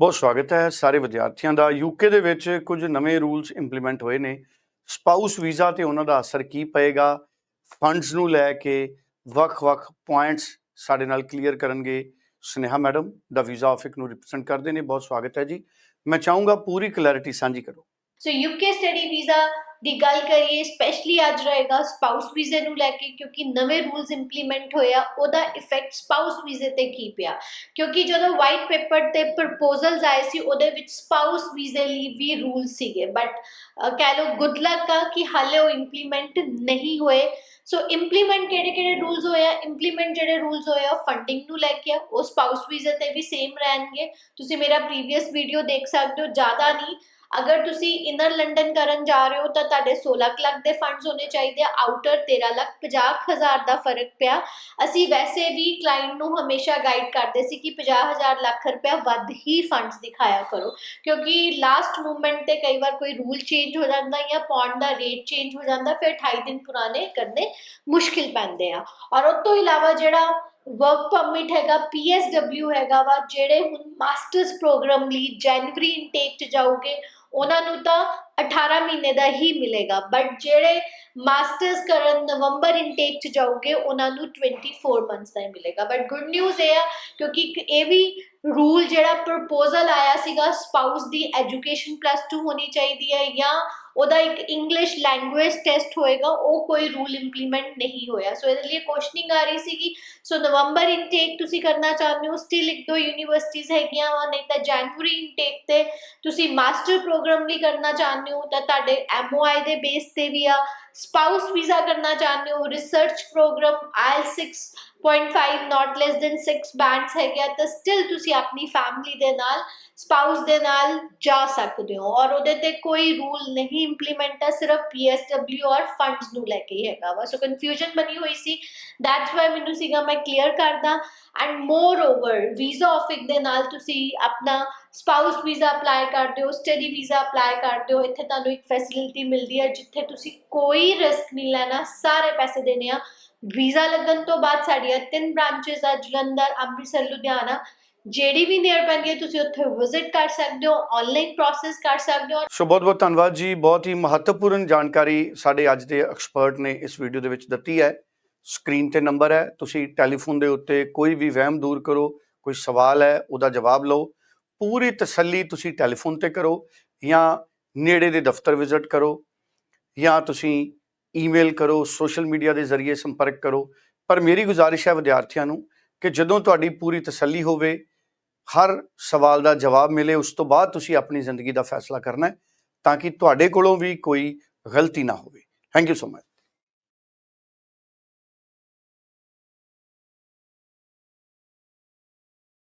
ਬਹੁਤ ਸਵਾਗਤ ਹੈ ਸਾਰੇ ਵਿਦਿਆਰਥੀਆਂ ਦਾ। ਯੂਕੇ ਦੇ ਵਿੱਚ ਕੁਝ ਨਵੇਂ ਰੂਲਸ ਇੰਪਲੀਮੈਂਟ ਹੋਏ ਨੇ। ਸਪਾਊਸ ਵੀਜ਼ਾ ਤੇ ਉਹਨਾਂ ਦਾ ਅਸਰ ਕੀ ਪਏਗਾ? ਫੰਡਸ ਨੂੰ ਲੈ ਕੇ ਵੱਖ-ਵੱਖ ਪੁਆਇੰਟਸ ਸਾਡੇ ਨਾਲ ਕਲੀਅਰ ਕਰਨਗੇ। ਸਨੇਹਾ ਮੈਡਮ ਦਾ ਵੀਜ਼ਾ ਆਫਿਸ ਨੂੰ ਰਿਪਰੈਜ਼ੈਂਟ ਕਰਦੇ ਨੇ। ਬਹੁਤ ਸਵਾਗਤ ਹੈ ਜੀ। ਮੈਂ ਚਾਹੂੰਗਾ ਪੂਰੀ ਕਲੈਰਿਟੀ ਸਾਂਝੀ ਕਰੋ। ਸੋ ਯੂਕੇ ਸਟੱਡੀ ਵੀਜ਼ਾ ਦੀ ਗੱਲ ਕਰੀਏ ਸਪੈਸ਼ਲੀ ਅੱਜ ਰਹੇਗਾ ਸਪਾਊਸ ਵੀਜ਼ੇ ਨੂੰ ਲੈ ਕੇ ਕਿਉਂਕਿ ਨਵੇਂ ਰੂਲਸ ਇੰਪਲੀਮੈਂਟ ਹੋਇਆ ਉਹਦਾ ਇਫੈਕਟ ਸਪਾਊਸ ਵੀਜ਼ੇ ਤੇ ਕੀ ਪਿਆ? ਕਿਉਂਕਿ ਜਦੋਂ ਵਾਈਟ ਪੇਪਰ ਤੇ ਪ੍ਰਪੋਜ਼ਲਸ ਆਏ ਸੀ ਉਹਦੇ ਵਿੱਚ ਸਪਾਊਸ ਵੀਜ਼ੇ ਲਈ ਵੀ ਰੂਲ ਸੀਗੇ। ਬਟ ਕਹਿ ਲਓ ਗੁੱਡ ਲੱਕ ਆ ਕਿ ਹਾਲੇ ਉਹ ਇੰਪਲੀਮੈਂਟ ਨਹੀਂ ਹੋਏ। ਸੋ ਇੰਪਲੀਮੈਂਟ ਕਿਹੜੇ ਕਿਹੜੇ ਰੂਲਸ ਹੋਇਆ? ਇੰਪਲੀਮੈਂਟ ਜਿਹੜੇ ਰੂਲਸ ਹੋਇਆ ਫੰਡਿੰਗ ਨੂੰ ਲੈ ਕੇ ਆ, ਉਹ ਸਪਾਊਸ ਵੀਜ਼ੇ ਤੇ ਵੀ ਸੇਮ ਰਹਿਣਗੇ। ਤੁਸੀਂ ਮੇਰਾ ਪ੍ਰੀਵੀਅਸ ਵੀਡੀਓ ਦੇਖ ਸਕਦੇ ਹੋ ਜ਼ਿਆਦਾ ਨਹੀਂ। ਅਗਰ ਤੁਸੀਂ ਇਨਰ ਲੰਡਨ ਕਰਨ ਜਾ ਰਹੇ ਹੋ ਤਾਂ ਤੁਹਾਡੇ 16 ਕੁ ਲੱਖ ਦੇ ਫੰਡਸ ਹੋਣੇ ਚਾਹੀਦੇ ਆ ਆਊਟਰ 13 ਲੱਖ 50 ਹਜ਼ਾਰ ਦਾ ਫ਼ਰਕ ਪਿਆ। ਅਸੀਂ ਵੈਸੇ ਵੀ ਕਲਾਇੰਟ ਨੂੰ ਹਮੇਸ਼ਾ ਗਾਈਡ ਕਰਦੇ ਸੀ ਕਿ 50 ਹਜ਼ਾਰ ਲੱਖ ਰੁਪਇਆ ਵੱਧ ਹੀ ਫੰਡਸ ਦਿਖਾਇਆ ਕਰੋ, ਕਿਉਂਕਿ ਲਾਸਟ ਮੂਮੈਂਟ ਤੇ ਕਈ ਵਾਰ ਕੋਈ ਰੂਲ ਚੇਂਜ ਹੋ ਜਾਂਦਾ ਜਾਂ ਪੌਂਡ ਦਾ ਰੇਟ ਚੇਂਜ ਹੋ ਜਾਂਦਾ, ਫਿਰ 28 ਦਿਨ ਪੁਰਾਣੇ ਕਰਨੇ ਮੁਸ਼ਕਿਲ ਪੈਂਦੇ ਆ। ਔਰ ਉਸ ਤੋਂ ਇਲਾਵਾ ਜਿਹੜਾ ਵਰਕ ਪਰਮਿਟ ਹੈਗਾ ਪੀਐਸਡਬਲਿਊ ਹੈਗਾ ਵਾ, ਜਿਹੜੇ ਹੁਣ ਮਾਸਟਰਸ ਪ੍ਰੋਗਰਾਮ ਲਈ ਜਨਵਰੀ ਇਨਟੇਕ ਚ ਜਾਓਗੇ, ਉਹਨਾਂ ਨੂੰ ਤਾਂ 18 ਮਹੀਨੇ ਦਾ ਹੀ ਮਿਲੇਗਾ ਬਟ ਜਿਹੜੇ ਮਾਸਟਰਸ ਕਰਨ, ਨਵੰਬਰ ਇਨਟੇਕ ਚ ਜਾਓਗੇ, ਉਹਨਾਂ ਨੂੰ 24 ਮੰਥਸ ਦਾ ਹੀ ਮਿਲੇਗਾ ਬਟ ਗੁੱਡ ਨਿਊਜ਼ ਇਹ ਆ, ਕਿਉਂਕਿ ਇੱਕ ਇਹ ਵੀ ਰੂਲ ਜਿਹੜਾ ਪ੍ਰਪੋਜ਼ਲ ਆਇਆ ਸੀਗਾ ਸਪਾਊਸ ਦੀ ਐਜੂਕੇਸ਼ਨ ਪਲੱਸ 2 ਹੋਣੀ ਚਾਹੀਦੀ ਹੈ, ਜਾਂ ਉਹਦਾ ਇੱਕ ਇੰਗਲਿਸ਼ ਲੈਂਗੁਏਜ ਟੈਸਟ ਹੋਏਗਾ, ਉਹ ਕੋਈ ਰੂਲ ਇੰਪਲੀਮੈਂਟ ਨਹੀਂ ਹੋਇਆ ਸੋ ਇਹਦੇ ਲਈ ਕੁਐਸਚਨਿੰਗ ਆ ਰਹੀ ਸੀਗੀ ਸੋ ਨਵੰਬਰ ਇਨਟੇਕ ਤੁਸੀਂ ਕਰਨਾ ਚਾਹੁੰਦੇ ਹੋ ਸਟਿਲ ਇੱਕ ਦੋ ਯੂਨੀਵਰਸਿਟੀਆਂ ਹੈਗੀਆਂ ਵਾ, ਨਹੀਂ ਤਾਂ ਜਨਵਰੀ ਇਨਟੇਕ ਤੇ ਤੁਸੀਂ ਮਾਸਟਰ ਪ੍ਰੋਗਰਾਮ ਲਈ ਕਰਨਾ ਚਾਹੁੰਦੇ ਹੋ, ਤਾਂ ਤੁਹਾਡੇ ਐਮਓਆਈ ਦੇ ਬੇਸ ਤੇ ਵੀ ਆ। ਸਪਾਊਸ ਵੀਜ਼ਾ ਕਰਨਾ ਚਾਹੁੰਦੇ ਹੋ ਰਿਸਰਚ ਪ੍ਰੋਗਰਾਮ ਆਇਲ 6.5 ਨਾਟ ਲੈਸ ਦੈਨ 6 ਬੈਂਡਸ ਹੈਗੇ ਤਾਂ ਸਟਿਲ ਤੁਸੀਂ ਆਪਣੀ ਫੈਮਿਲੀ ਦੇ ਨਾਲ ਸਪਾਊਸ ਦੇ ਨਾਲ ਜਾ ਸਕਦੇ ਹੋ ਔਰ ਉਹਦੇ ਤੇ ਕੋਈ ਰੂਲ ਨਹੀਂ ਇੰਪਲੀਮੈਂਟ ਹੈ, ਸਿਰਫ ਪੀਐਸਡਬਲਿਊ ਔਰ ਫੰਡਸ ਨੂੰ ਲੈ ਕੇ ਹੈਗਾ ਵਾ। ਸੋ ਕਨਫਿਊਜ਼ਨ ਬਣੀ ਹੋਈ ਸੀ। ਦੈਟਸ ਵਾਈ ਮੈਨੂੰ ਸੀਗਾ, ਮੈਂ ਕਲੀਅਰ ਕਰਦਾ। ਐਂਡ ਮੋਰ ਓਵਰ ਵੀਜ਼ਾ ਆਫਿਕ ਦੇ ਨਾਲ ਤੁਸੀਂ ਆਪਣਾ ਸਪਾਊਸ ਵੀਜ਼ਾ ਅਪਲਾਈ ਕਰਦੇ ਹੋ ਸਟੱਡੀ ਵੀਜ਼ਾ ਅਪਲਾਈ ਕਰਦੇ ਹੋ, ਇੱਥੇ ਤੁਹਾਨੂੰ ਇੱਕ ਫੈਸਿਲਿਟੀ ਮਿਲਦੀ ਹੈ, ਜਿੱਥੇ ਤੁਸੀਂ ਕੋਈ ਰਿਸਕ ਨਹੀਂ ਲੈਣਾ, ਸਾਰੇ ਪੈਸੇ ਦੇਣੇ ਆ। ਵੀਜ਼ਾ ਲੱਗਣ ਤੋਂ ਬਾਅਦ ਸਾਡੀਆਂ ਤਿੰਨ ਬ੍ਰਾਂਚਸ ਆ, ਜਲੰਧਰ, ਅੰਮ੍ਰਿਤਸਰ, ਲੁਧਿਆਣਾ। ਜਿਹੜੀ ਵੀ ਨੀਅਰ ਪੈਂਦੀ ਹੈ, ਤੁਸੀਂ ਉੱਥੇ ਵਿਜ਼ਿਟ ਕਰ ਸਕਦੇ ਹੋ ਆਨਲਾਈਨ ਪ੍ਰੋਸੈਸ ਕਰ ਸਕਦੇ ਹੋ। ਸੋ ਬਹੁਤ ਬਹੁਤ ਧੰਨਵਾਦ ਜੀ। ਬਹੁਤ ਹੀ ਮਹੱਤਵਪੂਰਨ ਜਾਣਕਾਰੀ ਸਾਡੇ ਅੱਜ ਦੇ ਐਕਸਪਰਟ ਨੇ ਇਸ ਵੀਡੀਓ ਦੇ ਵਿੱਚ ਦਿੱਤੀ ਹੈ। ਸਕਰੀਨ ਤੇ ਨੰਬਰ ਹੈ। ਤੁਸੀਂ ਟੈਲੀਫੋਨ ਦੇ ਉੱਤੇ ਕੋਈ ਵੀ ਵਹਿਮ ਦੂਰ ਕਰੋ, ਕੋਈ ਸਵਾਲ ਹੈ, ਉਹਦਾ ਜਵਾਬ ਲਓ। ਪੂਰੀ ਤਸੱਲੀ ਤੁਸੀਂ ਟੈਲੀਫੋਨ ਤੇ ਕਰੋ ਜਾਂ ਨੇੜੇ ਦੇ ਦਫ਼ਤਰ ਵਿਜ਼ਿਟ ਕਰੋ ਜਾਂ ਤੁਸੀਂ ਈਮੇਲ ਕਰੋ ਸੋਸ਼ਲ ਮੀਡੀਆ ਦੇ ਜ਼ਰੀਏ ਸੰਪਰਕ ਕਰੋ। ਪਰ ਮੇਰੀ ਗੁਜ਼ਾਰਿਸ਼ ਹੈ ਵਿਦਿਆਰਥੀਆਂ ਨੂੰ ਕਿ ਜਦੋਂ ਤੁਹਾਡੀ ਪੂਰੀ ਤਸੱਲੀ ਹੋਵੇ ਹਰ ਸਵਾਲ ਦਾ ਜਵਾਬ ਮਿਲੇ, ਉਸ ਤੋਂ ਬਾਅਦ ਤੁਸੀਂ ਆਪਣੀ ਜ਼ਿੰਦਗੀ ਦਾ ਫੈਸਲਾ ਕਰਨਾ ਹੈ ਤਾਂ ਕਿ ਤੁਹਾਡੇ ਕੋਲੋਂ ਵੀ ਕੋਈ ਗਲਤੀ ਨਾ ਹੋਵੇ। Thank you so much